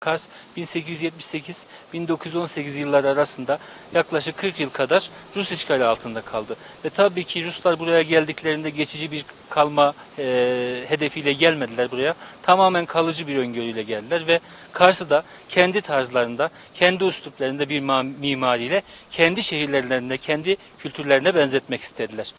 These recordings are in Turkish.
Kars 1878-1918 yılları arasında yaklaşık 40 yıl kadar Rus işgali altında kaldı. Ve tabii ki Ruslar buraya geldiklerinde geçici bir kalma e, hedefiyle gelmediler buraya. Tamamen kalıcı bir öngörüyle geldiler ve Kars'ı da kendi tarzlarında, kendi üsluplarında bir ma- mimariyle kendi şehirlerine, kendi kültürlerine benzetmek istediler.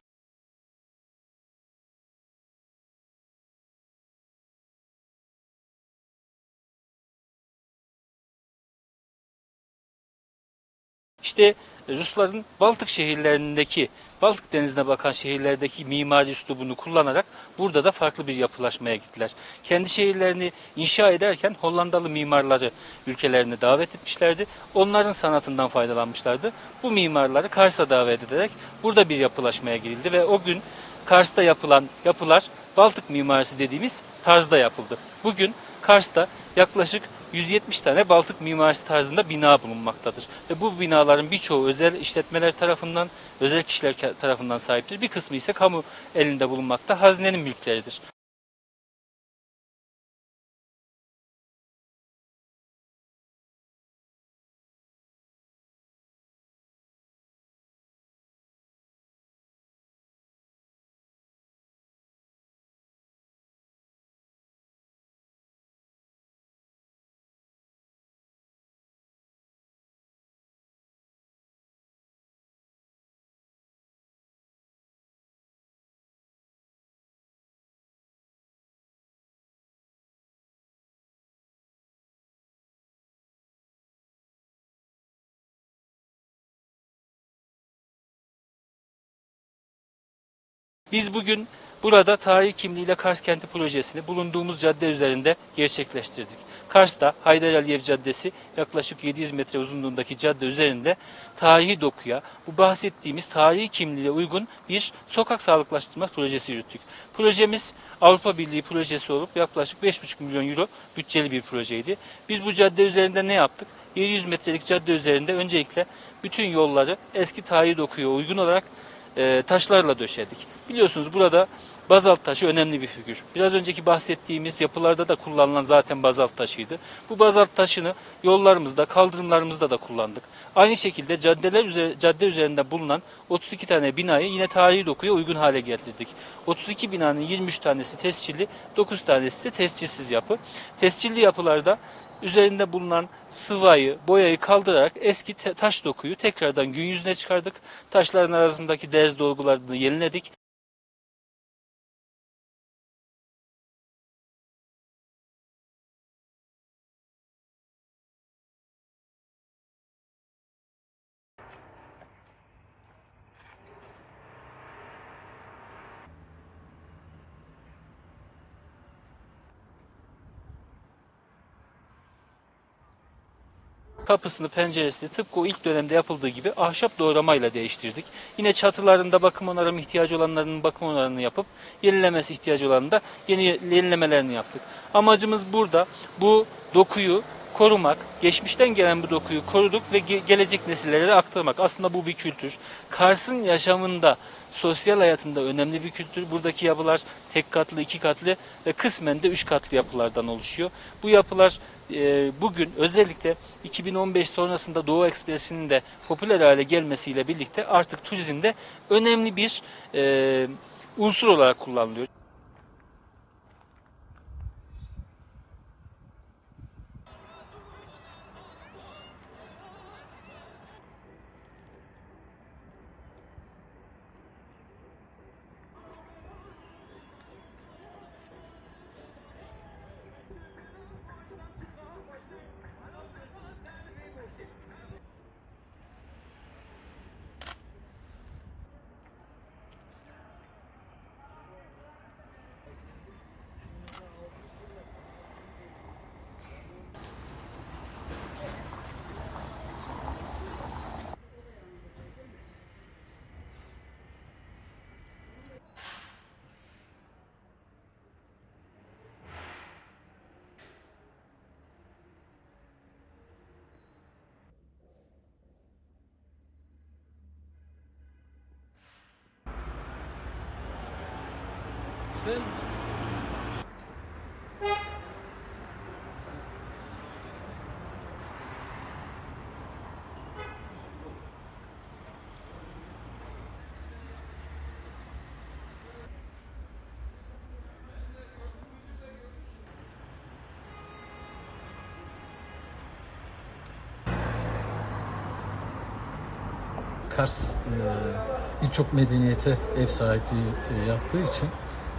İşte Rusların Baltık şehirlerindeki, Baltık denizine bakan şehirlerdeki mimari üslubunu kullanarak burada da farklı bir yapılaşmaya gittiler. Kendi şehirlerini inşa ederken Hollandalı mimarları ülkelerine davet etmişlerdi. Onların sanatından faydalanmışlardı. Bu mimarları Kars'a davet ederek burada bir yapılaşmaya girildi ve o gün Kars'ta yapılan yapılar Baltık mimarisi dediğimiz tarzda yapıldı. Bugün Kars'ta yaklaşık 170 tane Baltık mimarisi tarzında bina bulunmaktadır. Ve bu binaların birçoğu özel işletmeler tarafından, özel kişiler tarafından sahiptir. Bir kısmı ise kamu elinde bulunmakta, hazinenin mülkleridir. Biz bugün burada tarihi kimliğiyle Kars Kenti projesini bulunduğumuz cadde üzerinde gerçekleştirdik. Kars'ta Haydar Aliyev Caddesi yaklaşık 700 metre uzunluğundaki cadde üzerinde tarihi dokuya, bu bahsettiğimiz tarihi kimliğe uygun bir sokak sağlıklaştırma projesi yürüttük. Projemiz Avrupa Birliği projesi olup yaklaşık 5,5 milyon euro bütçeli bir projeydi. Biz bu cadde üzerinde ne yaptık? 700 metrelik cadde üzerinde öncelikle bütün yolları eski tarihi dokuya uygun olarak e, taşlarla döşedik. Biliyorsunuz burada bazalt taşı önemli bir figür. Biraz önceki bahsettiğimiz yapılarda da kullanılan zaten bazalt taşıydı. Bu bazalt taşını yollarımızda, kaldırımlarımızda da kullandık. Aynı şekilde caddeler üzeri, cadde üzerinde bulunan 32 tane binayı yine tarihi dokuya uygun hale getirdik. 32 binanın 23 tanesi tescilli, 9 tanesi ise tescilsiz yapı. Tescilli yapılarda üzerinde bulunan sıvayı, boyayı kaldırarak eski taş dokuyu tekrardan gün yüzüne çıkardık. Taşların arasındaki derz dolgularını yeniledik. Kapısını, penceresini tıpkı o ilk dönemde yapıldığı gibi ahşap doğramayla değiştirdik. Yine çatılarında bakım onarım ihtiyacı olanlarının bakım onarımını yapıp yenilemesi ihtiyacı olanın da yeni yenilemelerini yaptık. Amacımız burada bu dokuyu korumak, geçmişten gelen bu dokuyu koruduk ve ge- gelecek nesillere de aktarmak. Aslında bu bir kültür. Kars'ın yaşamında, sosyal hayatında önemli bir kültür. Buradaki yapılar tek katlı, iki katlı ve kısmen de üç katlı yapılardan oluşuyor. Bu yapılar e, bugün özellikle 2015 sonrasında Doğu Ekspresi'nin de popüler hale gelmesiyle birlikte artık turizmde önemli bir e, unsur olarak kullanılıyor. Nasıl? Kars e, birçok medeniyete ev sahipliği e, yaptığı için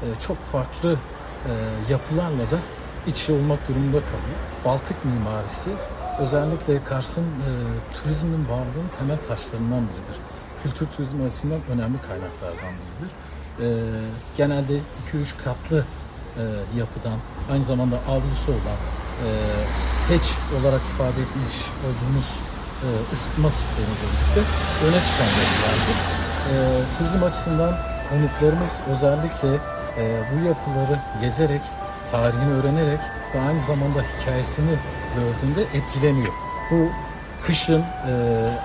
e, çok farklı e, yapılarla da iç olmak durumunda kalıyor. Baltık mimarisi özellikle Kars'ın e, turizmin varlığının temel taşlarından biridir. Kültür turizmi açısından önemli kaynaklardan biridir. Genelde 2-3 katlı yapıdan, aynı zamanda avlusu olan, e, olarak ifade etmiş olduğumuz ısıtma sistemiyle birlikte öne çıkan yapılardır. Turizm açısından konuklarımız özellikle e, bu yapıları gezerek, tarihini öğrenerek ve aynı zamanda hikayesini gördüğünde etkileniyor. Bu kışın e,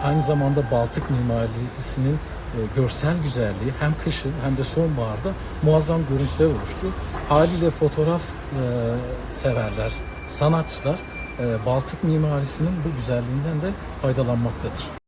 aynı zamanda Baltık mimarisinin e, görsel güzelliği hem kışın hem de sonbaharda muazzam görüntüler oluştu. Haliyle fotoğraf e, severler, sanatçılar e, Baltık mimarisinin bu güzelliğinden de faydalanmaktadır.